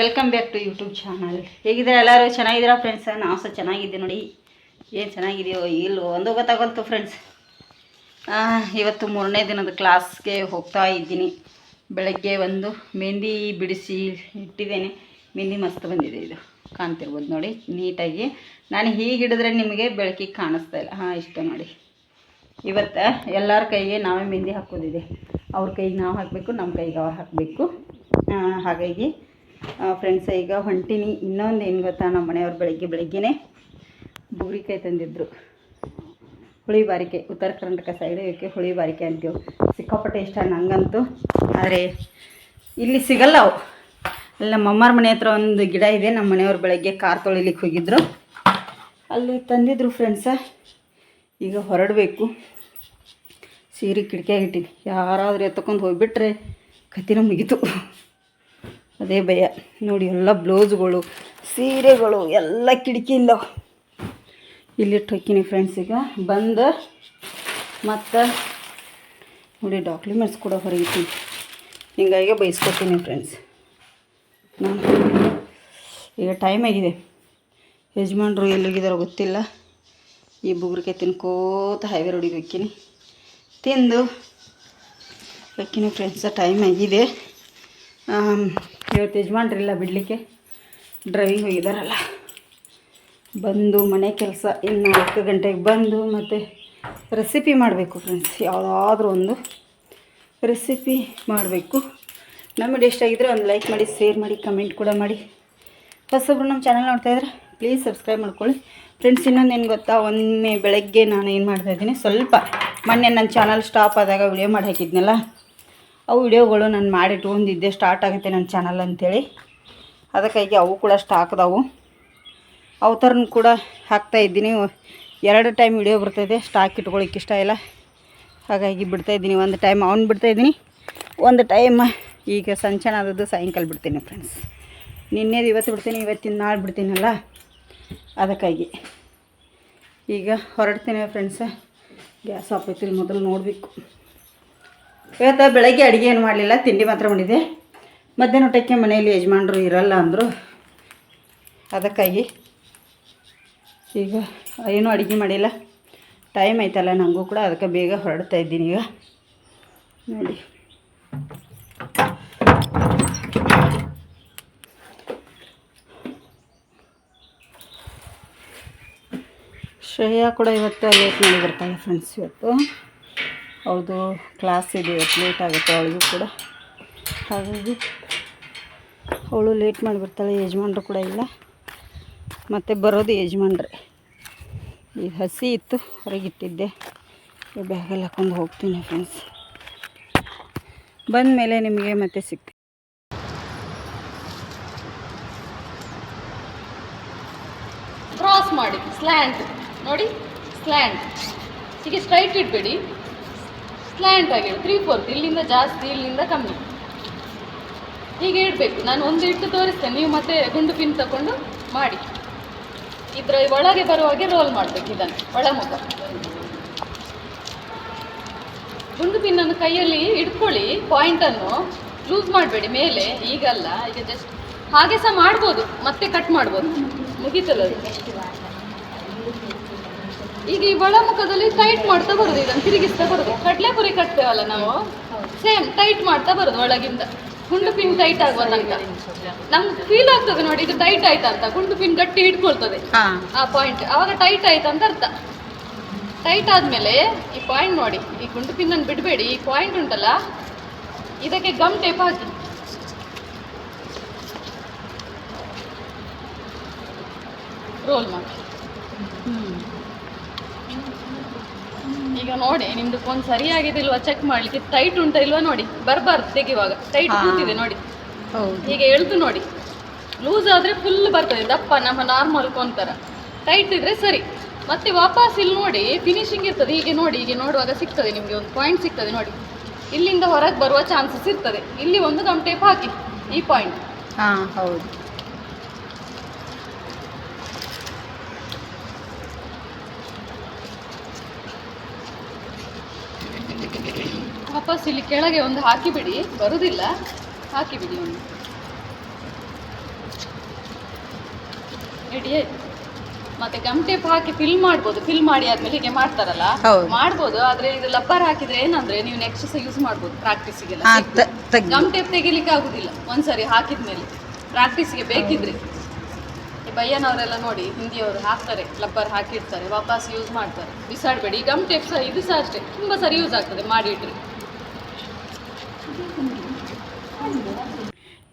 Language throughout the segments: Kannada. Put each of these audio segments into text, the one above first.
Welcome back to YouTube channel ಹೇಗಿದ್ದೀರಾ ಎಲ್ಲರೂ? ಚೆನ್ನಾಗಿದ್ದೀರಾ ಫ್ರೆಂಡ್ಸ್ ನಾವು ಸಹ ಚೆನ್ನಾಗಿದ್ದೆ ನೋಡಿ. ಏನು ಚೆನ್ನಾಗಿದೆಯೋ ಇಲ್ಲೋ ಒಂದು ಗೊತ್ತಾಗಲ್ತು ಫ್ರೆಂಡ್ಸ್ ಇವತ್ತು ಮೂರನೇ ದಿನದ ಕ್ಲಾಸ್ಗೆ ಹೋಗ್ತಾ ಇದ್ದೀನಿ. ಬೆಳಗ್ಗೆ ಒಂದು ಮೆಹಂದಿ ಬಿಡಿಸಿ ಇಟ್ಟಿದ್ದೇನೆ. ಮೆಹಂದಿ ಮಸ್ತ್ ಬಂದಿದೆ ಇದು. ಕಾಣ್ತಿರ್ಬೋದು ನೋಡಿ, ನೀಟಾಗಿ. ನಾನು ಹೀಗೆ ಹಿಡಿದ್ರೆ ನಿಮಗೆ ಬೆಳಕಿಗೆ ಕಾಣಿಸ್ತಾ ಇಲ್ಲ. ಹಾಂ, ಇಷ್ಟ ನೋಡಿ. ಇವತ್ತು ಎಲ್ಲರ ಕೈಗೆ ನಾವೇ ಮೆಹಂದಿ ಹಾಕೋದಿದೆ. ಅವ್ರ ಕೈಗೆ ನಾವು ಹಾಕಬೇಕು ನಮ್ಮ ಕೈಗೆ ಅವ್ರು ಹಾಕಬೇಕು. ಹಾಗಾಗಿ ಫ್ರೆಂಡ್ಸ್ ಈಗ ಹೊಂಟಿನಿ. ಇನ್ನೊಂದು ಏನು ಗೊತ್ತಾ? ನಮ್ಮ ಮನೆಯವ್ರು ಬೆಳಗ್ಗೆ ಬೆಳಗ್ಗೆನೇ ಬೂರಿಕಾಯಿ ತಂದಿದ್ದರು ಹುಳಿ ಬಾರಿಕೆ. ಉತ್ತರ ಕರ್ನಾಟಕ ಸೈಡು ಇದಕ್ಕೆ ಹುಳಿ ಬಾರಿಕೆ ಅಂತೀವಿ. ಸಿಕ್ಕಾಪಟ್ಟೆ ಇಷ್ಟ ನನಗಂತೂ ಆದರೆ ಇಲ್ಲಿ ಸಿಗಲ್ಲ ಅವು. ಅಲ್ಲಿ ನಮ್ಮ ಅಮ್ಮರ ಮನೆ ಹತ್ರ ಒಂದು ಗಿಡ ಇದೆ. ನಮ್ಮ ಮನೆಯವ್ರು ಬೆಳಗ್ಗೆ ಕಾರ್ ತೊಳಿಲಿಕ್ಕೆ ಹೋಗಿದ್ರು. ಅಲ್ಲಿ ತಂದಿದ್ರು ಫ್ರೆಂಡ್ಸ ಈಗ ಹೊರಡಬೇಕು. ಸೀರೆ ಕಿಟಕಿ ಇಟ್ಟಿನಿ ಯಾರಾದರೂ ಎತ್ತಕೊಂಡು ಹೋಗಿಬಿಟ್ರೆ ಕತ್ತಿನ ಮುಗೀತು. ಅದೇ ಭಯ. ನೋಡಿ ಎಲ್ಲ ಬ್ಲೌಸ್ಗಳು, ಸೀರೆಗಳು ಎಲ್ಲ ಕಿಟಕಿಯಿಂದ ಇಲ್ಲಿಟ್ಟು ಹೋಗ್ತೀನಿ ಫ್ರೆಂಡ್ಸ್ ಈಗ. ಬಂದು ಮತ್ತು ನೋಡಿ ಡಾಕ್ಯುಮೆಂಟ್ಸ್ ಕೂಡ ಹೊರಗಿತ್ತೀನಿ ಹಿಂಗಾಗಿ ಬೈಸ್ಕೊತೀನಿ ಫ್ರೆಂಡ್ಸ್ ನಾನು ಈಗ ಟೈಮ್ ಆಗಿದೆ. ಯಜಮಾನ್ರು ಎಲ್ಲಿಗಿದಾರೋ ಗೊತ್ತಿಲ್ಲ. ಈ ಬುಗ್ರಿಕಾಯಿ ತಿನ್ಕೋತ ಹೈವೇ ರೋಡಿಗೆ ಹೋಗ್ತೀನಿ. ತಿಂದು. ಹೋಗ್ತೀನಿ ಫ್ರೆಂಡ್ಸ ಟೈಮ್ ಆಗಿದೆ. ಇವತ್ತು ಯಜಮಾನ್ರಿಲ್ಲ ಬಿಡಲಿಕ್ಕೆ ಡ್ರೈವಿಂಗ್ ಹೋಗಿದ್ದಾರಲ್ಲ ಬಂದು ಮನೆ ಕೆಲಸ ಇನ್ನು ಹತ್ತು ಗಂಟೆಗೆ ಬಂದು ಮತ್ತು ರೆಸಿಪಿ ಮಾಡಬೇಕು ಫ್ರೆಂಡ್ಸ್ ಯಾವುದಾದ್ರೂ ಒಂದು ರೆಸಿಪಿ ಮಾಡಬೇಕು. ನಮ್ಮ ಇಷ್ಟ ಆಗಿದ್ರೆ ಒಂದು ಲೈಕ್ ಮಾಡಿ ಶೇರ್ ಮಾಡಿ ಕಮೆಂಟ್ ಕೂಡ ಮಾಡಿ. ಹೊಸೊಬ್ರು ನಮ್ಮ ಚಾನಲ್ ನೋಡ್ತಾ ಇದ್ರೆ ಪ್ಲೀಸ್ ಸಬ್ಸ್ಕ್ರೈಬ್ ಮಾಡ್ಕೊಳ್ಳಿ. ಫ್ರೆಂಡ್ಸ್ ಇನ್ನೊಂದು ಏನು ಗೊತ್ತಾ? ಒಮ್ಮೆ ಬೆಳಗ್ಗೆ ನಾನು ಏನು ಮಾಡ್ತಾಯಿದ್ದೀನಿ ಸ್ವಲ್ಪ ಮೊನ್ನೆ ನನ್ನ ಚಾನಲ್ ಸ್ಟಾಪ್ ಆದಾಗ ವಿಡಿಯೋ ಮಾಡಿ ಹಾಕಿದ್ನಲ್ಲ. ಅವು ವಿಡಿಯೋಗಳು ನಾನು ಮಾಡಿಟ್ಕೊಂಡಿದ್ದೆ ಸ್ಟಾರ್ಟ್ ಆಗುತ್ತೆ ನನ್ನ ಚಾನಲ್ ಅಂಥೇಳಿ ಅದಕ್ಕಾಗಿ ಅವು ಕೂಡ ಸ್ಟಾಕ್ ಅದಾವು. ಅವು ಥರನೂ ಕೂಡ ಹಾಕ್ತಾ ಇದ್ದೀನಿ. ಎರಡು ಟೈಮ್ ವಿಡಿಯೋ ಬರ್ತಾಯಿದೆ ಸ್ಟಾಕ್ ಇಟ್ಕೊಳಕ್ಕೆ ಇಷ್ಟ ಇಲ್ಲ. ಹಾಗಾಗಿ ಬಿಡ್ತಾ ಇದ್ದೀನಿ. ಒಂದು ಟೈಮ್ ಅವ್ನು ಬಿಡ್ತಾಯಿದ್ದೀನಿ ಒಂದು ಟೈಮ್ ಈಗ ಸಂಚನ ಆದದ್ದು ಸಾಯಂಕಾಲ ಬಿಡ್ತೀನಿ ಫ್ರೆಂಡ್ಸ್ ನಿನ್ನೆದು ಇವತ್ತು ಬಿಡ್ತೀನಿ, ಇವತ್ತಿನ ನಾಳೆ ಬಿಡ್ತೀನಲ್ಲ? ಅದಕ್ಕಾಗಿ. ಈಗ ಹೊರಡ್ತೀನಿ ಫ್ರೆಂಡ್ಸ ಗ್ಯಾಸ್ ಐತಿ ಮೊದಲು ನೋಡಬೇಕು. ಇವತ್ತು ಬೆಳಗ್ಗೆ ಅಡುಗೆ ಏನು ಮಾಡಲಿಲ್ಲ, ತಿಂಡಿ ಮಾತ್ರ ಮಾಡಿದೆ. ಮಧ್ಯಾಹ್ನ ಊಟಕ್ಕೆ ಮನೆಯಲ್ಲಿ ಯಜಮಾನರು ಇರಲ್ಲ ಅಂದರು. ಅದಕ್ಕಾಗಿ ಈಗ ಏನೂ ಅಡುಗೆ ಮಾಡಿಲ್ಲ. ಟೈಮ್ ಐತಲ್ಲ ನನಗೂ ಕೂಡ ಅದಕ್ಕೆ ಬೇಗ ಹೊರಡ್ತಾ ಇದ್ದೀನಿ ಈಗ. ನೋಡಿ. ಶ್ರೇಯಾ ಕೂಡ ಇವತ್ತು ಲೇಟ್ ಮಾಡಿ ಬರ್ತಾಳೆ ಫ್ರೆಂಡ್ಸ್ ಇವತ್ತು. ಅವಳದು ಕ್ಲಾಸ್ ಇದೆ ಲೇಟ್ ಆಗುತ್ತೆ ಅವಳಿಗೂ ಕೂಡ. ಹಾಗಾಗಿ ಅವಳು ಲೇಟ್ ಮಾಡಿಬಿಡ್ತಾಳೆ, ಯಜಮಾನ್ರು ಕೂಡ ಇಲ್ಲ. ಮತ್ತು ಬರೋದು ಯಜಮಾನ್ರೆ. ಈಗ ಹಸಿ ಇತ್ತು ಹೊರಗಿಟ್ಟಿದ್ದೆ ಈ ಬ್ಯಾಗಲ್ಲಿ ಹಾಕೊಂಡು ಹೋಗ್ತೀನಿ ಫ್ರೆಂಡ್ಸ್ ಬಂದ ಮೇಲೆ ನಿಮಗೆ ಮತ್ತೆ ಸಿಗ್ತೀನಿ. ಕ್ರಾಸ್ ಮಾಡಿ ಸ್ಲ್ಯಾಂಡ್ ನೋಡಿ ಸ್ಲ್ಯಾಂಡ್ ಹೀಗೆ ಸ್ಟ್ರೈಟ್ ಇಡಬೇಡಿ. ಸ್ಲ್ಯಾಂಟ್ ಆಗಿ ತ್ರೀ ಫೋರ್ತ್ ಇಲ್ಲಿಂದ ಜಾಸ್ತಿ, ಇಲ್ಲಿಂದ ಕಮ್ಮಿ. ಹೀಗೆ ಇಡಬೇಕು. ನಾನು ಒಂದು ಇಟ್ಟು ತೋರಿಸ್ತೇನೆ. ನೀವು ಮತ್ತೆ ಗುಂಡು ಪಿನ್ ತಗೊಂಡು ಮಾಡಿ. ಇದರ ಒಳಗೆ ಬರುವಾಗೆ ರೋಲ್ ಮಾಡಬೇಕು ಇದನ್ನು. ಒಳಮುಖ ಗುಂಡು ಪಿನ್ನನ್ನು ಕೈಯಲ್ಲಿ ಇಟ್ಕೊಳ್ಳಿ ಪಾಯಿಂಟನ್ನು ಲೂಸ್ ಮಾಡಬೇಡಿ. ಮೇಲೆ ಈಗಲ್ಲ. ಈಗ ಜಸ್ಟ್ ಹಾಗೆ ಸಹ ಮಾಡ್ಬೋದು. ಮತ್ತೆ ಕಟ್ ಮಾಡ್ಬೋದು. ಮುಗೀತಲ್ಲ. ಈಗ ಈ ಒಳಮುಖದಲ್ಲಿ ಟೈಟ್ ಮಾಡ್ತಾ ಬರೋದು ಇದನ್ನು ತಿರುಗಿಸ್ತಾ ಬರೋದು. ಕಡಲೆಪುರಿ ಕಟ್ತೇವಲ್ಲ ನಾವು? ಸೇಮ್ ಟೈಟ್ ಮಾಡ್ತಾ ಬರುದು ಒಳಗಿಂದ. ಗುಂಡು ಪಿನ್ ಟೈಟ್ ಆಗುವ ತನಕ. ನಮ್ಗೆ ಫೀಲ್ ಆಗ್ತದೆ ನೋಡಿ ಇದು ಟೈಟ್ ಆಯ್ತಾ ಅಂತ ಗುಂಡು ಪಿನ್ ಗಟ್ಟಿ ಹಿಡ್ಕೊಳ್ತದೆ. ಆ ಪಾಯಿಂಟ್ ಆವಾಗ ಟೈಟ್ ಆಯ್ತು ಅಂತ ಅರ್ಥ. ಟೈಟ್ ಆದಮೇಲೆ ಈ ಪಾಯಿಂಟ್ ನೋಡಿ ಈ ಗುಂಡು ಪಿನ್ನನ್ನು ಬಿಡಬೇಡಿ. ಈ ಪಾಯಿಂಟ್ ಉಂಟಲ್ಲ ಇದಕ್ಕೆ ಗಮ್ ಟೇಪ್ ಹಾಕಿ. ರೋಲ್ ಮಾಡಿ. ಈಗ ನೋಡಿ ನಿಮ್ದು ಫೋನ್ ಸರಿಯಾಗಿದೆ ಇಲ್ವಾ ಚೆಕ್ ಮಾಡ್ಲಿಕ್ಕೆ ಟೈಟ್ ಉಂಟಾ ಇಲ್ವಾ ನೋಡಿ? ಬರಬಾರ್ದು ತೆಗಿವಾಗ ಟೈಟ್. ಕೂತಿದೆ ನೋಡಿ. ಹೀಗೆ ಎಳ್ದು ನೋಡಿ. ಲೂಸ್ ಆದರೆ ಫುಲ್ ಬರ್ತದೆ. ದಪ್ಪ ನಮ್ಮ ನಾರ್ಮಲ್ ಫೋನ್ ಥರ ಟೈಟ್ ಇದ್ರೆ ಸರಿ. ಮತ್ತೆ ವಾಪಸ್ ಇಲ್ಲಿ ನೋಡಿ ಫಿನಿಶಿಂಗ್ ಇರ್ತದೆ. ಹೀಗೆ ನೋಡಿ ಹೀಗೆ ನೋಡುವಾಗ ಸಿಗ್ತದೆ ನಿಮಗೆ ಒಂದು ಪಾಯಿಂಟ್ ಸಿಗ್ತದೆ ನೋಡಿ. ಇಲ್ಲಿಂದ ಹೊರಗೆ ಬರುವ ಚಾನ್ಸಸ್ ಇರ್ತದೆ ಇಲ್ಲಿ ಒಂದು ಗಮ್ ಟೇಪ್ ಹಾಕಿ ಈ ಪಾಯಿಂಟ್ ಹಾಂ ಹೌದು. ವಾಪಸ್ ಇಲ್ಲಿ ಕೆಳಗೆ ಒಂದು ಹಾಕಿಬಿಡಿ. ಬರುದಿಲ್ಲ. ಹಾಕಿಬಿಡಿ ಒಂದು. ರೆಡಿ ಆಯ್ತು. ಮತ್ತೆ ಗಮ್ ಟೇಪ್ ಹಾಕಿ ಫಿಲ್ ಮಾಡ್ಬೋದು. ಫಿಲ್ ಮಾಡಿ ಆದ್ಮೇಲೆ ಹೀಗೆ ಮಾಡ್ತಾರಲ್ಲ. ಮಾಡ್ಬೋದು. ಆದ್ರೆ ಇದು ಲಬ್ಬರ್ ಹಾಕಿದ್ರೆ ಏನಂದ್ರೆ ನೀವು ನೆಕ್ಸ್ಟ್ ಸಹ ಯೂಸ್ ಮಾಡ್ಬೋದು ಪ್ರಾಕ್ಟೀಸಿಗೆಲ್ಲ ಗಮ್ ಟೇಪ್ ತೆಗಿಲಿಕ್ಕೆ ಆಗುದಿಲ್ಲ. ಒಂದ್ಸರಿ ಹಾಕಿದ್ಮೇಲೆ ಪ್ರಾಕ್ಟೀಸ್ಗೆ ಬೇಕಿದ್ರೆ. ಈ ಬಯ್ಯನವರೆಲ್ಲ ನೋಡಿ ಹಿಂದಿಯವರು ಹಾಕ್ತಾರೆ ಲಬ್ಬರ್ ಹಾಕಿರ್ತಾರೆ ವಾಪಸ್ ಯೂಸ್ ಮಾಡ್ತಾರೆ. ಬಿಸಾಡ್ಬೇಡಿ. ಈ ಗಮ್ ಟೇಪ್ ಸಹ ಇದು ಸಹ ಅಷ್ಟೇ. ತುಂಬಾ ಸರಿ ಯೂಸ್ ಆಗ್ತದೆ. ಮಾಡಿಟ್ರಿ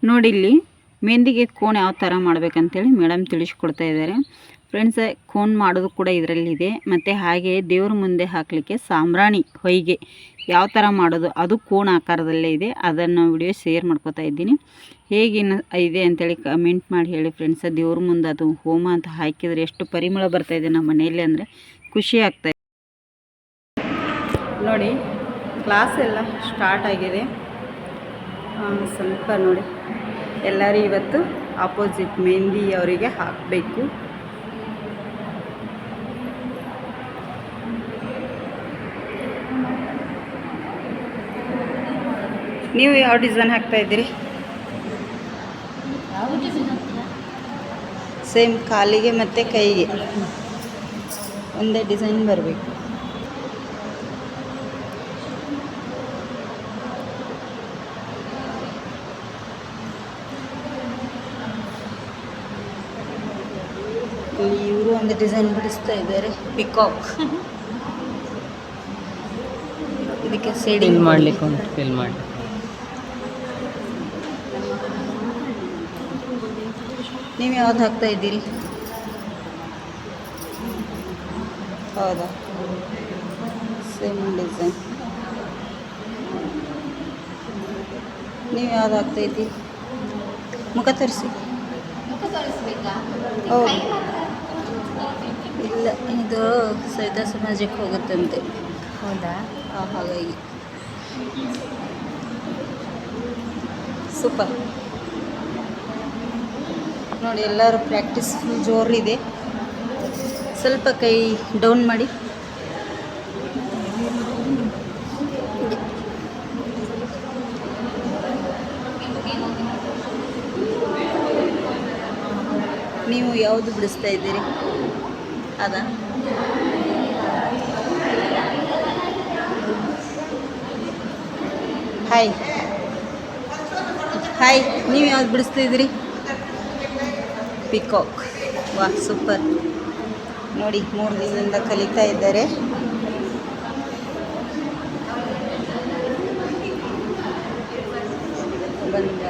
ನೋಡಿ ಇಲ್ಲಿ, ಮೆಹಂದಿಗೆ ಕೋನ್ ಯಾವ ಥರ ಮಾಡ್ಬೇಕಂತೇಳಿ ಮೇಡಮ್ ತಿಳಿಸ್ಕೊಡ್ತಾ ಇದ್ದಾರೆ. ಫ್ರೆಂಡ್ಸ್, ಕೋನ್ ಮಾಡೋದು ಕೂಡ ಇದರಲ್ಲಿದೆ. ಮತ್ತು ಹಾಗೆ ದೇವ್ರ ಮುಂದೆ ಹಾಕಲಿಕ್ಕೆ ಸಾಂಬ್ರಾಣಿ ಹೊಯ್ಗೆ ಯಾವ ಥರ ಮಾಡೋದು, ಅದು ಕೋನ್ ಆಕಾರದಲ್ಲೇ ಇದೆ. ಅದನ್ನು ವಿಡಿಯೋ ಶೇರ್ ಮಾಡ್ಕೋತಾ ಇದ್ದೀನಿ. ಹೇಗೇನು ಇದೆ ಅಂತೇಳಿ ಕಮೆಂಟ್ ಮಾಡಿ ಹೇಳಿ ಫ್ರೆಂಡ್ಸ್. ದೇವ್ರ ಮುಂದೆ ಅದು ಹೋಮ ಅಂತ ಹಾಕಿದರೆ ಎಷ್ಟು ಪರಿಮಳ ಬರ್ತಾ ಇದೆ ನಮ್ಮ ಮನೆಯಲ್ಲಿ ಅಂದರೆ ಖುಷಿ ಆಗ್ತಾ ಇದೆ. ನೋಡಿ ಕ್ಲಾಸ್ ಎಲ್ಲ ಸ್ಟಾರ್ಟ್ ಆಗಿದೆ. ಸ್ವಲ್ಪ ನೋಡಿ. ಎಲ್ಲರೂ ಇವತ್ತು ಆಪೋಸಿಟ್ ಮೆಹಂದಿ ಅವರಿಗೆ ಹಾಕಬೇಕು. ನೀವು ಯಾವ ಡಿಸೈನ್ ಹಾಕ್ತಾ ಇದ್ದೀರಿ? ಸೇಮ್ ಕಾಲಿಗೆ ಮತ್ತು ಕೈಗೆ. ಒಂದೇ ಡಿಸೈನ್ ಬರಬೇಕು ಇಲ್ಲಿ ಇವರು ಒಂದು ಡಿಸೈನ್ ಬಿಡಿಸ್ತಾ ಇದ್ದಾರೆ. ಪಿಕಾಕ್ ಇದಕ್ಕೆ ಸೇಡಿಂಗ್ ಮಾಡ್ಲಿಕ್ಕೆ ಉಂಟು ಫಿಲ್ ಮಾಡಿ ನೀವು ಯಾವ್ದು ಹಾಕ್ತಾ ಇದ್ದೀರಿ? ಹೌದಾ? ಸೇಮ್ ಡಿಸೈನ್ ನೀವು ಯಾವ್ದು ಹಾಕ್ತಾ ಇದ್ದೀರಿ? ಮುಖ ತರಿಸಿ. ಹೌದು. ಇಲ್ಲ ಇದು ಸೈತ ಸಮಾಜಕ್ಕೆ ಹೋಗುತ್ತಂತೆ. ಹೌದಾ? ಹಾಗಾಗಿ. ಸೂಪರ್. ನೋಡಿ ಎಲ್ಲರೂ ಪ್ರಾಕ್ಟೀಸ್ ಫುಲ್ ಜೋರಿದೆ. ಸ್ವಲ್ಪ ಕೈ ಡೌನ್ ಮಾಡಿ. ನೀವು ಯಾವುದು ಬಿಡಿಸ್ತಾ ಇದ್ದೀರಿ? ಅದಾ. ಹಾಯ್ ಹಾಯ್ ನೀವು ಯಾವ್ದು ಬಿಡಿಸ್ತಿದ್ರಿ? ಪಿಕಾಕ್ ವಾ ಸೂಪರ್ ನೋಡಿ ಮೂರು ದಿನದಿಂದ ಕಲಿತಾ ಇದ್ದಾರೆ ಬಂದ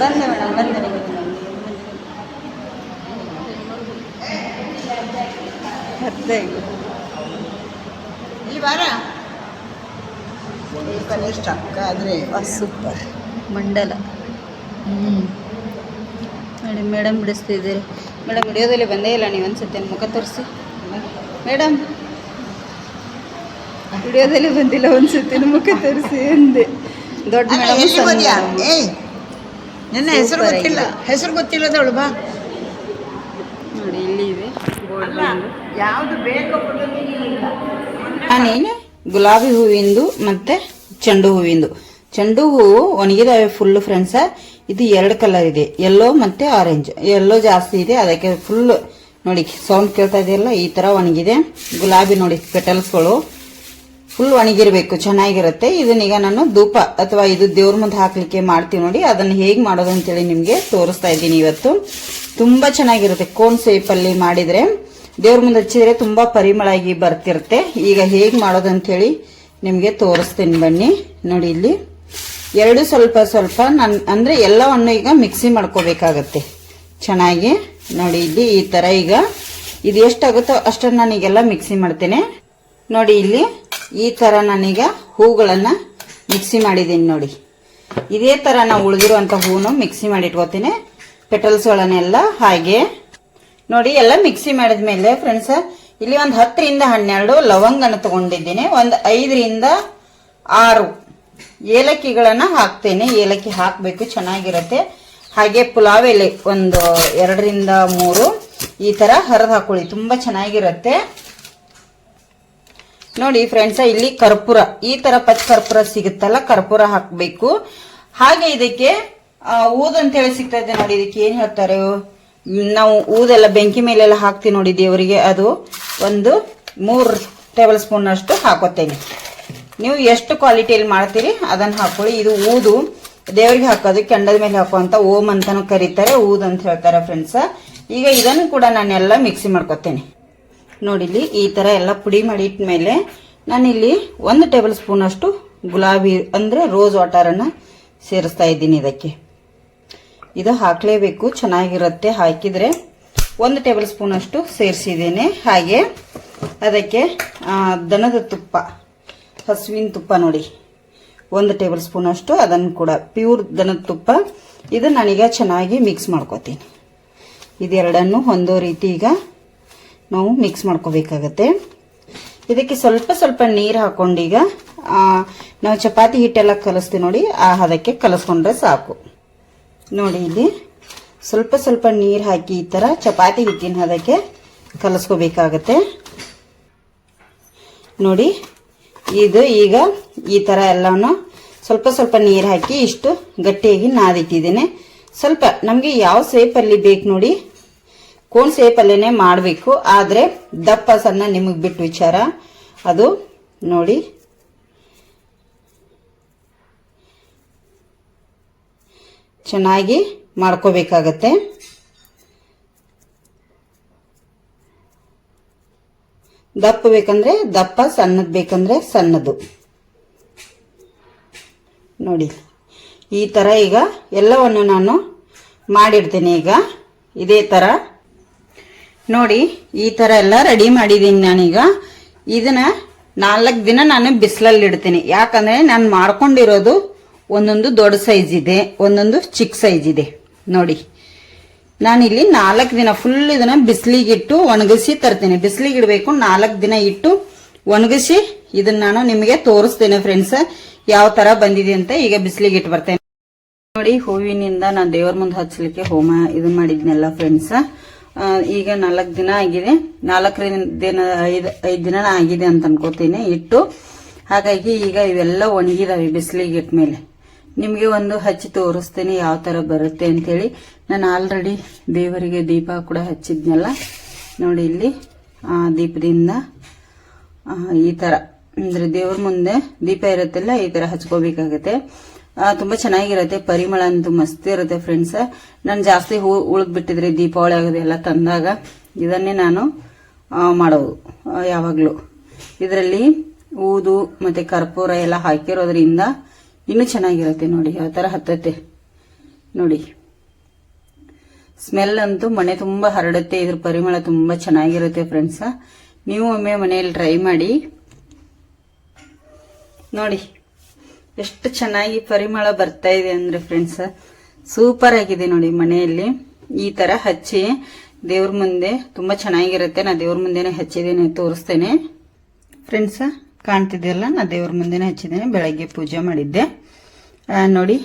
ಬಂದೆ ಮೇಡಮ್ ಬಂದೆ ಮತ್ತೆ ಇಲ್ಲಿ ಬಾರ ಆದರೆ ಸೂಪರ್ ಮಂಡಲ. ನೋಡಿ ಮೇಡಮ್ ಬಿಡಿಸ್ತಿದ್ದೀರಿ. ಮೇಡಮ್ ವಿಡಿಯೋದಲ್ಲಿ ಬಂದೇ ಇಲ್ಲ ನೀವು ಅನ್ಸುತ್ತೆ ಮುಖ ತೋರಿಸಿ. ಮೇಡಮ್ ವಿಡಿಯೋದಲ್ಲಿ ಬಂದಿಲ್ಲ ಅನ್ಸುತ್ತೆ ಮುಖ ತೋರಿಸಿ ಅಂದೆ ದೊಡ್ಡ ಮೇಡಮ್ ನಿನ್ನ ಹೆಸರು ಗೊತ್ತಿಲ್ಲ. ಹೆಸರು ಗೊತ್ತಿಲ್ಲದವಳು ಬಾ. ನೋಡಿ ಇಲ್ಲಿ ಇದೆ. ಗೋಲ್ಡ್ ಯಾವುದು ಬೇಕು ಗುಲಾಬಿ ಹೂವಿಂದು ಮತ್ತೆ? ಚೆಂಡು ಹೂವಿಂದು. ಚೆಂಡು ಹೂವು ಒಣಗಿದಾವೆ ಫುಲ್ ಫ್ರೆಂಡ್ಸ ಇದು ಎರಡು ಕಲರ್ ಇದೆ. ಎಲ್ಲೋ ಮತ್ತೆ ಆರೆಂಜ್ ಎಲ್ಲೋ ಜಾಸ್ತಿ ಇದೆ, ಅದಕ್ಕೆ ಫುಲ್ ನೋಡಿ ಸೌಂಡ್ ಕೇಳ್ತಾ ಇದೆಯಲ್ಲ, ಈ ತರ ಒಣಗಿದೆ. ಗುಲಾಬಿ ನೋಡಿ ಪೆಟಲ್ಸ್ಗಳು ಫುಲ್ ಒಣಗಿರ್ಬೇಕು, ಚೆನ್ನಾಗಿರುತ್ತೆ. ಇದನ್ನೀಗ ನಾನು ಧೂಪ, ಅಥವಾ ಇದು ದೇವ್ರ ಮುಂದೆ ಹಾಕ್ಲಿಕ್ಕೆ ಮಾಡ್ತೀವಿ ನೋಡಿ, ಅದನ್ನ ಹೇಗೆ ಮಾಡೋದು ಅಂತೇಳಿ ನಿಮಗೆ ತೋರಿಸ್ತಾ ಇದ್ದೀನಿ ಇವತ್ತು. ತುಂಬಾ ಚೆನ್ನಾಗಿರುತ್ತೆ ಕೋನ್ ಸೇಪ್ ಅಲ್ಲಿ ಮಾಡಿದ್ರೆ. ದೇವ್ರ ಮುಂದೆ ಹಚ್ಚಿದ್ರೆ ತುಂಬಾ ಪರಿಮಳಾಗಿ ಬರ್ತಿರುತ್ತೆ. ಈಗ ಹೇಗೆ ಮಾಡೋದು ಅಂತೇಳಿ ನಿಮಗೆ ತೋರಿಸ್ತೀನಿ ಬನ್ನಿ. ನೋಡಿ ಇಲ್ಲಿ. ಎರಡು ಸ್ವಲ್ಪ ಸ್ವಲ್ಪ ನನ್, ಅಂದರೆ ಎಲ್ಲವನ್ನು ಈಗ ಮಿಕ್ಸಿ ಮಾಡ್ಕೋಬೇಕಾಗತ್ತೆ. ಚೆನ್ನಾಗಿ. ನೋಡಿ ಇಲ್ಲಿ ಈ ಥರ ಈಗ. ಇದು ಎಷ್ಟಾಗುತ್ತೋ ಅಷ್ಟನ್ನು ನಾನೀಗೆಲ್ಲ ಮಿಕ್ಸಿ ಮಾಡ್ತೇನೆ. ನೋಡಿ ಇಲ್ಲಿ ಈ ಥರ ನಾನೀಗ ಹೂಗಳನ್ನು ಮಿಕ್ಸಿ ಮಾಡಿದ್ದೀನಿ ನೋಡಿ. ಇದೇ ಥರ ನಾವು ಉಳಿದಿರುವಂಥ ಹೂನು ಮಿಕ್ಸಿ ಮಾಡಿ ಇಟ್ಕೋತೀನಿ ಪೆಟಲ್ಸ್ಗಳನ್ನೆಲ್ಲ ಹಾಗೆ. ನೋಡಿ ಎಲ್ಲ ಮಿಕ್ಸಿ ಮಾಡಿದ ಮೇಲೆ ಫ್ರೆಂಡ್ಸ್ ಇಲ್ಲಿ ಒಂದು ಹತ್ತರಿಂದ ಹನ್ನೆರಡು ಲವಂಗನ ತಗೊಂಡಿದ್ದೀನಿ. ಒಂದು ಐದರಿಂದ ಆರು ಏಲಕ್ಕಿಗಳನ್ನ ಹಾಕ್ತೇನೆ. ಏಲಕ್ಕಿ ಹಾಕಬೇಕು ಚೆನ್ನಾಗಿರುತ್ತೆ. ಹಾಗೆ ಪುಲಾವ್ ಎಲೆ ಒಂದು ಎರಡರಿಂದ ಮೂರು ಈ ತರ ಹರಿದು ಹಾಕೊಳ್ಳಿ ತುಂಬಾ ಚೆನ್ನಾಗಿರುತ್ತೆ. ನೋಡಿ ಫ್ರೆಂಡ್ಸ ಇಲ್ಲಿ ಕರ್ಪೂರ ಈ ತರ ಪಚ್ಚ ಕರ್ಪೂರ ಸಿಗುತ್ತಲ್ಲ ಕರ್ಪೂರ ಹಾಕಬೇಕು. ಹಾಗೆ ಇದಕ್ಕೆ ಆ, ಊದ್ ಅಂತ ಹೇಳಿ ಸಿಗ್ತಾ ಇದೆ ನೋಡಿ ಇದಕ್ಕೆ ಏನ್ ಹೇಳ್ತಾರೆ? ನಾವು ಊದೆಲ್ಲ ಬೆಂಕಿ ಮೇಲೆಲ್ಲ ಹಾಕ್ತೀವಿ ನೋಡಿ ದೇವರಿಗೆ. ಅದು ಒಂದು ಮೂರು ಟೇಬಲ್ ಸ್ಪೂನ್ ಅಷ್ಟು ಹಾಕೋತೇನೆ. ನೀವು ಎಷ್ಟು ಕ್ವಾಲಿಟಿಯಲ್ಲಿ ಮಾಡ್ತೀರಿ ಅದನ್ನು ಹಾಕೊಳ್ಳಿ. ಇದು ಊದು. ದೇವರಿಗೆ ಹಾಕೋದು, ಕೆಂಡದ ಮೇಲೆ ಹಾಕುವಂತ ಓಮ್ ಅಂತಾನು ಕರೀತಾರೆ. ಊದ್ ಅಂತ ಹೇಳ್ತಾರೆ ಫ್ರೆಂಡ್ಸ್ ಈಗ ಇದನ್ನು ಕೂಡ ನಾನೆಲ್ಲ ಮಿಕ್ಸಿ ಮಾಡ್ಕೊತೇನೆ. ನೋಡಿಲಿ ಈ ತರ ಎಲ್ಲ ಪುಡಿ ಮಾಡಿ ಇಟ್ಮೇಲೆ ನಾನಿಲ್ಲಿ ಒಂದು ಟೇಬಲ್ ಸ್ಪೂನ್ ಅಷ್ಟು ಗುಲಾಬಿ ಅಂದ್ರೆ ರೋಸ್ ವಾಟರ್ ಅನ್ನ ಸೇರಿಸ್ತಾ ಇದ್ದೀನಿ ಇದಕ್ಕೆ. ಇದು ಹಾಕಲೇಬೇಕು, ಚೆನ್ನಾಗಿರುತ್ತೆ. ಹಾಕಿದ್ರೆ ಒಂದು ಟೇಬಲ್ ಸ್ಪೂನ್ ಅಷ್ಟು ಸೇರಿಸಿದ್ದೇನೆ. ಹಾಗೆ ಅದಕ್ಕೆ ದನದ ತುಪ್ಪ, ಹಸುವಿನ ತುಪ್ಪ ನೋಡಿ. ಒಂದು ಟೇಬಲ್ ಸ್ಪೂನ್ ಅಷ್ಟು, ಅದನ್ನು ಕೂಡ ಪ್ಯೂರ್ ದನದ ತುಪ್ಪ. ಇದು ನಾನೀಗ ಚೆನ್ನಾಗಿ ಮಿಕ್ಸ್ ಮಾಡ್ಕೋತೀನಿ. ಇದೆರಡನ್ನು ಹೊಂದೋ ರೀತಿ ಈಗ ನಾವು ಮಿಕ್ಸ್ ಮಾಡ್ಕೋಬೇಕಾಗತ್ತೆ. ಇದಕ್ಕೆ ಸ್ವಲ್ಪ ಸ್ವಲ್ಪ ನೀರು ಹಾಕ್ಕೊಂಡೀಗ ನಾವು ಚಪಾತಿ ಹಿಟ್ಟೆಲ್ಲ ಕಲಿಸ್ತೀವಿ ನೋಡಿ, ಆ ಹದಕ್ಕೆ ಕಲಸ್ಕೊಂಡ್ರೆ ಸಾಕು. ನೋಡಿ ಇಲ್ಲಿ. ಸ್ವಲ್ಪ ಸ್ವಲ್ಪ ನೀರು ಹಾಕಿ ಈ ಥರ ಚಪಾತಿ ಹಿಟ್ಟಿನ ಅದಕ್ಕೆ ಕಲಸ್ಕೋಬೇಕಾಗತ್ತೆ. ನೋಡಿ, ಇದು ಈಗ ಈ ಥರ ಎಲ್ಲವನ್ನು ಸ್ವಲ್ಪ ಸ್ವಲ್ಪ ನೀರು ಹಾಕಿ ಇಷ್ಟು ಗಟ್ಟಿಯಾಗಿ ನಾದಿಟ್ಟಿದ್ದೇನೆ. ಸ್ವಲ್ಪ ನಮಗೆ ಯಾವ ಸೇಪಲ್ಲಿ ಬೇಕು ನೋಡಿ ಕೋನ್ ಸೇಪಲ್ಲೇ ಮಾಡಬೇಕು. ಆದರೆ ದಪ್ಪ ಸಣ್ಣ ನಿಮಗೆ ಬಿಟ್ಟು ವಿಚಾರ. ಅದು ನೋಡಿ ಚೆನ್ನಾಗಿ ಮಾಡ್ಕೋಬೇಕಾಗತ್ತೆ. ದಪ್ಪ ಬೇಕಂದ್ರೆ ದಪ್ಪ, ಸಣ್ಣದು ಬೇಕಂದ್ರೆ ಸಣ್ಣದು. ನೋಡಿ, ಈ ಥರ ಈಗ ಎಲ್ಲವನ್ನು ನಾನು ಮಾಡಿಡ್ತೀನಿ ಈಗ. ಇದೇ ಥರ ನೋಡಿ, ಈ ಥರ ಎಲ್ಲ ರೆಡಿ ಮಾಡಿದ್ದೀನಿ ನಾನೀಗ. ಇದನ್ನ ನಾಲ್ಕು ದಿನ ನಾನು ಬಿಸಿಲಲ್ಲಿ ಇಡ್ತೀನಿ ಯಾಕಂದ್ರೆ ನಾನು ಮಾಡ್ಕೊಂಡಿರೋದು ಒಂದೊಂದು ದೊಡ್ಡ ಸೈಜ್ ಇದೆ, ಒಂದೊಂದು ಚಿಕ್ಕ ಸೈಜ್ ಇದೆ. ನೋಡಿ, ನಾನಿಲ್ಲಿ ನಾಲ್ಕು ದಿನ ಫುಲ್ ಇದನ್ನ ಬಿಸಿಲಿಗಿಟ್ಟು ಒಣಗಿಸಿ ತರ್ತೀನಿ. ಬಿಸಿಲಿಗಿಡಬೇಕು, ನಾಲ್ಕು ದಿನ ಇಟ್ಟು ಒಣಗಿಸಿ ಇದನ್ನ ನಾನು ನಿಮಗೆ ತೋರಿಸ್ತೇನೆ ಫ್ರೆಂಡ್ಸ್ ಯಾವ ತರ ಬಂದಿದೆ ಅಂತ ಈಗ ಬಿಸಿಲಿಗಿಟ್ಟು ಬರ್ತೇನೆ. ನೋಡಿ, ಹೂವಿನಿಂದ ನಾನು ದೇವ್ರ ಮುಂದೆ ಹಚ್ಚಲಿಕ್ಕೆ ಹೋಮ ಇದು ಮಾಡಿದ್ನೆಲ್ಲ ಫ್ರೆಂಡ್ಸ್ ಈಗ ನಾಲ್ಕು ದಿನ ಆಗಿದೆ. ನಾಲ್ಕರಿಂದ ದಿನ, ಐದು ಐದು ದಿನ ಆಗಿದೆ ಅಂತ ಅನ್ಕೋತೀನಿ. ಇಟ್ಟು ಹಾಗಾಗಿ ಈಗ ಇವೆಲ್ಲ ಒಣಗಿದಾವೆ ಬಿಸಿಲಿಗೆ ಇಟ್ಮೇಲೆ ನಿಮಗೆ ಒಂದು ಹಚ್ಚಿ ತೋರಿಸ್ತೇನೆ ಯಾವ ಥರ ಬರುತ್ತೆ ಅಂತೇಳಿ. ನಾನು ಆಲ್ರೆಡಿ ದೇವರಿಗೆ ದೀಪ ಕೂಡ ಹಚ್ಚಿದ್ನಲ್ಲ. ನೋಡಿ ಇಲ್ಲಿ, ಆ ದೀಪದಿಂದ ಈ ಥರ ಅಂದರೆ ದೇವ್ರ ಮುಂದೆ ದೀಪ ಇರುತ್ತಲ್ಲ, ಈ ಥರ ಹಚ್ಕೋಬೇಕಾಗತ್ತೆ. ತುಂಬಾ ಚೆನ್ನಾಗಿರುತ್ತೆ, ಪರಿಮಳ ಅಂತೂ ಮಸ್ತ್ ಇರುತ್ತೆ ಫ್ರೆಂಡ್ಸ್ ನಾನು ಜಾಸ್ತಿ ಹೂ ಉಳಿದ್ ಬಿಟ್ಟಿದ್ರೆ ದೀಪಾವಳಿ ಆಗೋದು ಎಲ್ಲ ತಂದಾಗ, ಇದನ್ನೇ ನಾನು ಮಾಡೋದು ಯಾವಾಗ್ಲೂ. ಇದರಲ್ಲಿ ಊದು ಮತ್ತೆ ಕರ್ಪೂರ ಎಲ್ಲ ಹಾಕಿರೋದ್ರಿಂದ ಇನ್ನೂ ಚೆನ್ನಾಗಿರುತ್ತೆ ನೋಡಿ ಯಾವ ಥರ ಹತ್ತತ್ತೆ. ನೋಡಿ. ಸ್ಮೆಲ್ ಅಂತೂ ಮನೆ ತುಂಬ ಹರಡುತ್ತೆ, ಇದ್ರ ಪರಿಮಳ ತುಂಬ ಚೆನ್ನಾಗಿರುತ್ತೆ ಫ್ರೆಂಡ್ಸ್ ನೀವು ಒಮ್ಮೆ ಮನೆಯಲ್ಲಿ ಟ್ರೈ ಮಾಡಿ. ನೋಡಿ, ಎಷ್ಟು ಚೆನ್ನಾಗಿ ಪರಿಮಳ ಬರ್ತಾ ಇದೆ ಅಂದ್ರೆ ಫ್ರೆಂಡ್ಸ್ ಸೂಪರ್ ಆಗಿದೆ ನೋಡಿ ಮನೆಯಲ್ಲಿ. ಈ ತರ ಹಚ್ಚಿ, ದೇವ್ರ ಮುಂದೆ ತುಂಬಾ ಚೆನ್ನಾಗಿರುತ್ತೆ. ನಾ ದೇವ್ರ ಮುಂದೆನೆ ಹಚ್ಚಿದ್ದೇನೆ, ತೋರಿಸ್ತೇನೆ. ಫ್ರೆಂಡ್ಸ್ ಕಾಣ್ತಿದೆಯಲ್ಲ ನಾನು ದೇವ್ರ ಮುಂದೆನೇ ಹಚ್ಚಿದ್ದೇನೆ, ಬೆಳಗ್ಗೆ ಪೂಜೆ ಮಾಡಿದ್ದೆ. ನೋಡಿ,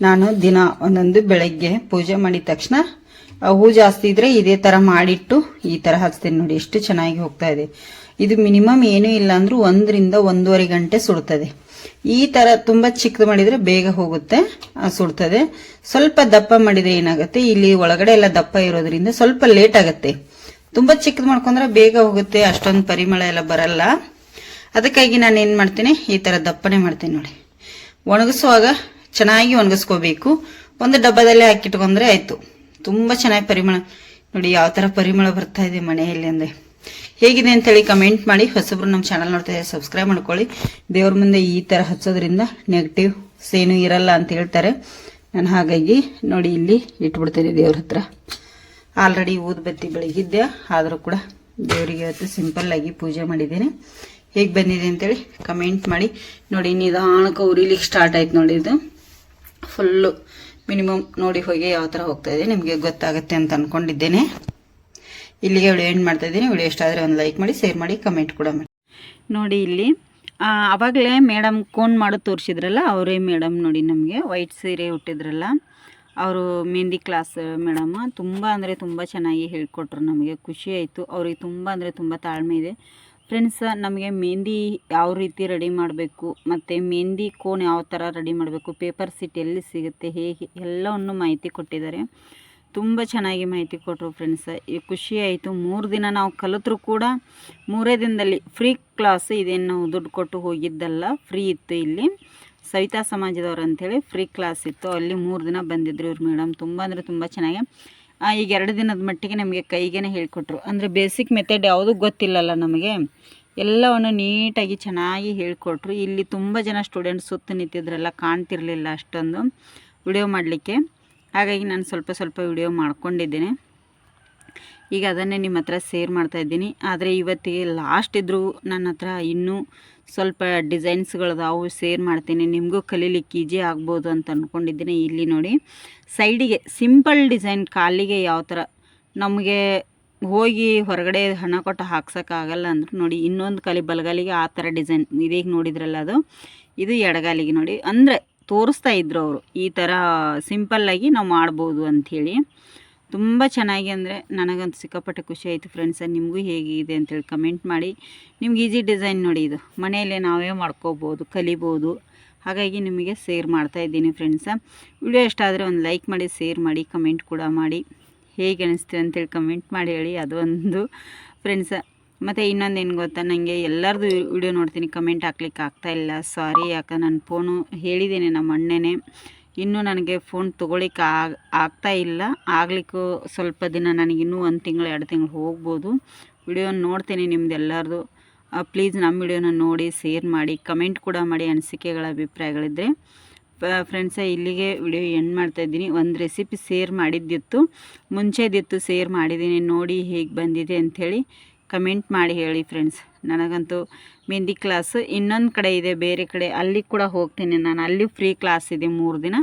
ನಾನು ದಿನ ಒಂದೊಂದು ಬೆಳಗ್ಗೆ ಪೂಜೆ ಮಾಡಿದ ತಕ್ಷಣ ಹೂ ಜಾಸ್ತಿ ಇದ್ರೆ ಇದೇ ತರ ಮಾಡಿಟ್ಟು ಈ ತರ ಹಚ್ತೀನಿ ನೋಡಿ, ಎಷ್ಟು ಚೆನ್ನಾಗಿ ಹೋಗ್ತಾ ಇದೆ. ಇದು ಮಿನಿಮಮ್ ಏನೂ ಇಲ್ಲ ಅಂದ್ರೂ ಒಂದರಿಂದ ಒಂದೂವರೆ ಗಂಟೆ ಸುಡ್ತದೆ. ಈ ತರ ತುಂಬಾ ಚಿಕ್ಕದು ಮಾಡಿದ್ರೆ ಬೇಗ ಹೋಗುತ್ತೆ ಸುಡ್ತದೆ. ಸ್ವಲ್ಪ ದಪ್ಪ ಮಾಡಿದ್ರೆ ಏನಾಗುತ್ತೆ, ಇಲ್ಲಿ ಒಳಗಡೆ ಎಲ್ಲ ದಪ್ಪ ಇರೋದ್ರಿಂದ ಸ್ವಲ್ಪ ಲೇಟ್ ಆಗುತ್ತೆ. ತುಂಬಾ ಚಿಕ್ಕದು ಮಾಡ್ಕೊಂಡ್ರೆ ಬೇಗ ಹೋಗುತ್ತೆ, ಅಷ್ಟೊಂದು ಪರಿಮಳ ಎಲ್ಲ ಬರಲ್ಲ. ಅದಕ್ಕಾಗಿ ನಾನು ಏನು ಮಾಡ್ತೀನಿ, ಈ ಥರ ದಪ್ಪನೆ ಮಾಡ್ತೀನಿ ನೋಡಿ. ಒಣಗಿಸುವಾಗ ಚೆನ್ನಾಗಿ ಒಣಗಿಸ್ಕೋಬೇಕು. ಒಂದು ಡಬ್ಬದಲ್ಲಿ ಹಾಕಿಟ್ಕೊಂಡ್ರೆ ಆಯಿತು. ತುಂಬ ಚೆನ್ನಾಗಿ ಪರಿಮಳ, ನೋಡಿ ಯಾವ ಥರ ಪರಿಮಳ ಬರ್ತಾ ಇದೆ ಮನೆಯಲ್ಲಿ ಅಂದರೆ. ಹೇಗಿದೆ ಅಂತೇಳಿ ಕಮೆಂಟ್ ಮಾಡಿ. ಹೊಸಬ್ರು ನಮ್ಮ ಚಾನಲ್ ನೋಡ್ತಾ ಇದ್ದಾರೆ ಸಬ್ಸ್ಕ್ರೈಬ್ ಮಾಡ್ಕೊಳ್ಳಿ. ದೇವ್ರ ಮುಂದೆ ಈ ಥರ ಹಚ್ಚೋದ್ರಿಂದ ನೆಗೆಟಿವ್ ಸೇನು ಇರಲ್ಲ ಅಂತ ಹೇಳ್ತಾರೆ. ನಾನು ಹಾಗಾಗಿ ನೋಡಿ ಇಲ್ಲಿ ಇಟ್ಬಿಡ್ತೇನೆ ದೇವ್ರ ಹತ್ರ. ಆಲ್ರೆಡಿ ಊದ್ಬತ್ತಿ ಬೆಳಗಿದ್ದೆ. ಆದರೂ ಕೂಡ ದೇವರಿಗೆ ಇವತ್ತು ಸಿಂಪಲ್ಲಾಗಿ ಪೂಜೆ ಮಾಡಿದ್ದೇನೆ. ಹೇಗೆ ಬಂದಿದೆ ಅಂತೇಳಿ ಕಮೆಂಟ್ ಮಾಡಿ. ನೋಡಿ, ನಿಧಾನಕ್ಕೆ ಉರಿಲಿಕ್ಕೆ ಸ್ಟಾರ್ಟ್ ಆಯ್ತು ನೋಡಿ ಇದು. ಫುಲ್ಲು ಮಿನಿಮಮ್ ನೋಡಿ ಹೋಗಿ ಯಾವ ಥರ ಹೋಗ್ತಾ ಇದೆ ನಿಮಗೆ ಗೊತ್ತಾಗುತ್ತೆ ಅಂತ ಅಂದ್ಕೊಂಡಿದ್ದೇನೆ ಇಲ್ಲಿಗೆ ವಿಡಿಯೋ ಎಂಡ್ ಮಾಡ್ತಾ ಇದ್ದೀನಿ. ವಿಡಿಯೋ ಇಷ್ಟ ಒಂದು ಲೈಕ್ ಮಾಡಿ ಶೇರ್ ಮಾಡಿ ಕಮೆಂಟ್ ಕೂಡ ಮಾಡಿ. ನೋಡಿ ಇಲ್ಲಿ ಆವಾಗಲೇ ಮೇಡಮ್ ಕೋನ್ ಮಾಡೋದು ತೋರಿಸಿದ್ರಲ್ಲ, ಅವರೇ ಮೇಡಮ್ ನೋಡಿ ನಮಗೆ ವೈಟ್ ಸೀರೆ ಹುಟ್ಟಿದ್ರಲ್ಲ ಅವರು ಮೆಹಂದಿ ಕ್ಲಾಸ್ ಮೇಡಮ್ ತುಂಬ ಅಂದರೆ ತುಂಬ ಚೆನ್ನಾಗಿ ಹೇಳಿಕೊಟ್ರು ನಮಗೆ, ಖುಷಿ ಆಯಿತು. ಅವ್ರಿಗೆ ತುಂಬ ಅಂದರೆ ತುಂಬ ತಾಳ್ಮೆ ಇದೆ. ಫ್ರೆಂಡ್ಸ್ ನಮಗೆ ಮೆಹಂದಿ ಯಾವ ರೀತಿ ರೆಡಿ ಮಾಡಬೇಕು, ಮತ್ತು ಮೆಹಂದಿ ಕೋನ್ ಯಾವ ಥರ ರೆಡಿ ಮಾಡಬೇಕು ಪೇಪರ್ ಸೀಟ್ ಎಲ್ಲಿ ಸಿಗುತ್ತೆ ಹೇಗೆ ಎಲ್ಲವನ್ನು ಮಾಹಿತಿ ಕೊಟ್ಟಿದ್ದಾರೆ. ತುಂಬ ಚೆನ್ನಾಗಿ ಮಾಹಿತಿ ಕೊಟ್ಟರು ಫ್ರೆಂಡ್ಸ್ ಈ ಖುಷಿ ಆಯಿತು. ಮೂರು ದಿನ ನಾವು ಕಲಿತರೂ ಕೂಡ ಮೂರೇ ದಿನದಲ್ಲಿ ಫ್ರೀ ಕ್ಲಾಸ್ ಇದೇನು ನಾವು ದುಡ್ಡು ಕೊಟ್ಟು ಹೋಗಿದ್ದಲ್ಲ ಫ್ರೀ ಇತ್ತು ಇಲ್ಲಿ. ಸವಿತಾ ಸಮಾಜದವ್ರು ಅಂಥೇಳಿ ಫ್ರೀ ಕ್ಲಾಸ್ ಇತ್ತು. ಅಲ್ಲಿ ಮೂರು ದಿನ ಬಂದಿದ್ರು ಇವ್ರು ಮೇಡಮ್ ತುಂಬ ಅಂದರೆ ತುಂಬ ಚೆನ್ನಾಗಿ ಈಗ ಎರಡು ದಿನದ ಮಟ್ಟಿಗೆ ನಮಗೆ ಕೈಗೇನೆ ಹೇಳಿಕೊಟ್ರು. ಅಂದರೆ ಬೇಸಿಕ್ ಮೆಥಡ್ ಯಾವುದೂ ಗೊತ್ತಿಲ್ಲಲ್ಲ ನಮಗೆ. ಎಲ್ಲವನ್ನು ನೀಟಾಗಿ ಚೆನ್ನಾಗಿ ಹೇಳಿಕೊಟ್ರು. ಇಲ್ಲಿ ತುಂಬ ಜನ ಸ್ಟೂಡೆಂಟ್ಸ್ ಸುತ್ತ ನಿಂತಿದ್ರೆಲ್ಲ ಕಾಣ್ತಿರಲಿಲ್ಲ ಅಷ್ಟೊಂದು ವಿಡಿಯೋ ಮಾಡಲಿಕ್ಕೆ. ಹಾಗಾಗಿ ನಾನು ಸ್ವಲ್ಪ ಸ್ವಲ್ಪ ವಿಡಿಯೋ ಮಾಡ್ಕೊಂಡಿದ್ದೀನಿ. ಈಗ ಅದನ್ನೇ ನಿಮ್ಮ ಹತ್ರ ಶೇರ್ ಮಾಡ್ತಾಯಿದ್ದೀನಿ ಆದರೆ ಇವತ್ತಿಗೆ ಲಾಸ್ಟ್ ಇದ್ದರೂ ನನ್ನ ಹತ್ರ ಇನ್ನೂ ಸ್ವಲ್ಪ ಡಿಸೈನ್ಸ್ಗಳದಾವು ಶೇರ್ ಮಾಡ್ತೀನಿ. ನಿಮಗೂ ಕಲೀಲಿಕ್ಕೆ ಈಜಿ ಆಗ್ಬೋದು ಅಂತ ಅಂದ್ಕೊಂಡಿದ್ದೀನಿ ಇಲ್ಲಿ ನೋಡಿ, ಸೈಡಿಗೆ ಸಿಂಪಲ್ ಡಿಸೈನ್, ಕಾಲಿಗೆ ಯಾವ ಥರ ನಮಗೆ ಹೋಗಿ ಹೊರಗಡೆ ಹಣ ಕೊಟ್ಟು ಹಾಕ್ಸೋಕ್ಕಾಗಲ್ಲ ಅಂದ್ರೆ ನೋಡಿ, ಇನ್ನೊಂದು ಕಲಿ ಬಲಗಾಲಿಗೆ ಆ ಥರ ಡಿಸೈನ್ ಇದೀಗ ನೋಡಿದ್ರಲ್ಲ ಅದು, ಇದು ಎಡಗಾಲಿಗೆ ನೋಡಿ. ಅಂದರೆ ತೋರಿಸ್ತಾ ಇದ್ರು ಅವರು, ಈ ಥರ ಸಿಂಪಲ್ಲಾಗಿ ನಾವು ಮಾಡ್ಬೋದು ಅಂಥೇಳಿ. ತುಂಬ ಚೆನ್ನಾಗಿ ಅಂದರೆ ನನಗಂತೂ ಸಿಕ್ಕಾಪಟ್ಟೆ ಖುಷಿ ಆಯಿತು ಫ್ರೆಂಡ್ಸ, ನಿಮಗೂ ಹೇಗಿದೆ ಅಂತೇಳಿ ಕಮೆಂಟ್ ಮಾಡಿ. ನಿಮ್ಗೆ ಈಸಿ ಡಿಸೈನ್ ನೋಡಿ ಇದು. ಮನೆಯಲ್ಲೇ ನಾವೇ ಮಾಡ್ಕೋಬೋದು, ಕಲಿಬೋದು. ಹಾಗಾಗಿ ನಿಮಗೆ ಸೇರ್ ಮಾಡ್ತಾ ಇದ್ದೀನಿ ಫ್ರೆಂಡ್ಸ. ವಿಡಿಯೋ ಇಷ್ಟ ಆದರೆ ಒಂದು ಲೈಕ್ ಮಾಡಿ ಸೇರ್ ಮಾಡಿ, ಕಮೆಂಟ್ ಕೂಡ ಮಾಡಿ. ಹೇಗೆ ಅನಿಸ್ತು ಅಂತೇಳಿ ಕಮೆಂಟ್ ಮಾಡಿ ಹೇಳಿ ಅದು ಒಂದು ಫ್ರೆಂಡ್ಸ. ಮತ್ತು ಇನ್ನೊಂದು ಏನು ಗೊತ್ತಾ, ನನಗೆ ಎಲ್ಲರದು ವಿಡಿಯೋ ನೋಡ್ತೀನಿ, ಕಮೆಂಟ್ ಹಾಕ್ಲಿಕ್ಕೆ ಆಗ್ತಾಯಿಲ್ಲ ಸಾರಿ ಯಾಕೆ ನನ್ನ ಫೋನು ಹೇಳಿದ್ದೇನೆ ನಮ್ಮ ಅಣ್ಣನೇ. ಇನ್ನೂ ನನಗೆ ಫೋನ್ ತೊಗೊಳಿಕ್ಕೆ ಆಗ, ಆಗ್ತಾ ಇಲ್ಲ. ಆಗಲಿಕ್ಕೂ ಸ್ವಲ್ಪ ದಿನ ನನಗೆ ಇನ್ನೂ ಒಂದು ತಿಂಗಳು, ಎರಡು ತಿಂಗಳು ಹೋಗ್ಬೋದು. ವಿಡಿಯೋ ನೋಡ್ತೀನಿ ನಿಮ್ದೆಲ್ಲರದು. ಪ್ಲೀಸ್ ನಮ್ಮ ವಿಡಿಯೋನ ನೋಡಿ ಶೇರ್ ಮಾಡಿ ಕಮೆಂಟ್ ಕೂಡ ಮಾಡಿ ಅನಿಸಿಕೆಗಳ ಅಭಿಪ್ರಾಯಗಳಿದ್ದರೆ ಫ್ರೆಂಡ್ಸ ಇಲ್ಲಿಗೆ ವಿಡಿಯೋ ಎಂಡ್ ಮಾಡ್ತಾಯಿದ್ದೀನಿ ಒಂದು ರೆಸಿಪಿ ಶೇರ್ ಮಾಡಿದ್ದಿತ್ತು. ಮುಂಚೆದಿತ್ತು ಶೇರ್ ಮಾಡಿದ್ದೀನಿ. ನೋಡಿ ಹೇಗೆ ಬಂದಿದೆ ಅಂಥೇಳಿ ಕಮೆಂಟ್ ಮಾಡಿ ಹೇಳಿ ಫ್ರೆಂಡ್ಸ್ ನನಗಂತೂ ಮೆಹಂದಿ ಕ್ಲಾಸ್ ಇನ್ನೊಂದು ಕಡೆ ಇದೆ, ಬೇರೆ ಕಡೆ. ಅಲ್ಲಿ ಕೂಡ ಹೋಗ್ತೀನಿ ನಾನು. ಅಲ್ಲಿ ಫ್ರೀ ಕ್ಲಾಸ್ ಇದೆ ಮೂರು ದಿನ.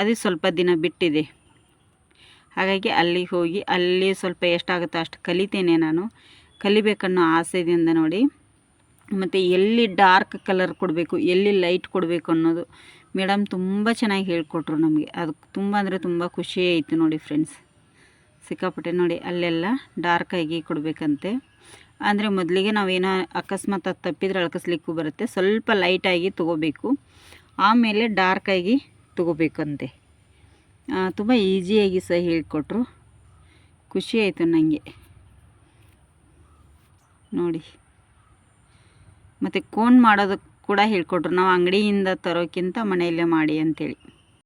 ಅದು ಸ್ವಲ್ಪ ದಿನ ಬಿಟ್ಟಿದೆ. ಹಾಗಾಗಿ ಅಲ್ಲಿಗೆ ಹೋಗಿ, ಅಲ್ಲಿ ಸ್ವಲ್ಪ ಎಷ್ಟಾಗುತ್ತೋ ಅಷ್ಟು ಕಲಿತೇನೆ ನಾನು. ಕಲಿಬೇಕನ್ನೋ ಆಸೆದಿಂದ ನೋಡಿ. ಮತ್ತು ಎಲ್ಲಿ ಡಾರ್ಕ್ ಕಲರ್ ಕೊಡಬೇಕು, ಎಲ್ಲಿ ಲೈಟ್ ಕೊಡಬೇಕು ಅನ್ನೋದು ಮೇಡಮ್ ತುಂಬ ಚೆನ್ನಾಗಿ ಹೇಳಿಕೊಟ್ರು ನಮಗೆ. ಅದು ತುಂಬ ಅಂದರೆ ತುಂಬ ಖುಷಿ ಆಯಿತು ನೋಡಿ ಫ್ರೆಂಡ್ಸ್ ಸಿಕ್ಕಾಪಟ್ಟೆ ನೋಡಿ, ಅಲ್ಲೆಲ್ಲ ಡಾರ್ಕಾಗಿ ಕೊಡಬೇಕಂತೆ. ಅಂದರೆ ಮೊದಲಿಗೆ ನಾವೇನೋ ಅಕಸ್ಮಾತ್ ಅದು ತಪ್ಪಿದ್ರೆ ಅಳಕಸ್ಲಿಕ್ಕೂ ಬರುತ್ತೆ. ಸ್ವಲ್ಪ ಲೈಟಾಗಿ ತೊಗೋಬೇಕು. ಆಮೇಲೆ ಡಾರ್ಕಾಗಿ ತೊಗೋಬೇಕಂತೆ. ತುಂಬ ಈಸಿಯಾಗಿ ಸಹ ಹೇಳಿಕೊಟ್ರು. ಖುಷಿ ಆಯಿತು ನನಗೆ ನೋಡಿ. ಮತ್ತು ಕೋನ್ ಮಾಡೋದಕ್ಕೆ ಕೂಡ ಹೇಳ್ಕೊಟ್ರು. ನಾವು ಅಂಗಡಿಯಿಂದ ತರೋಕ್ಕಿಂತ ಮನೆಯಲ್ಲೇ ಮಾಡಿ ಅಂತೇಳಿ.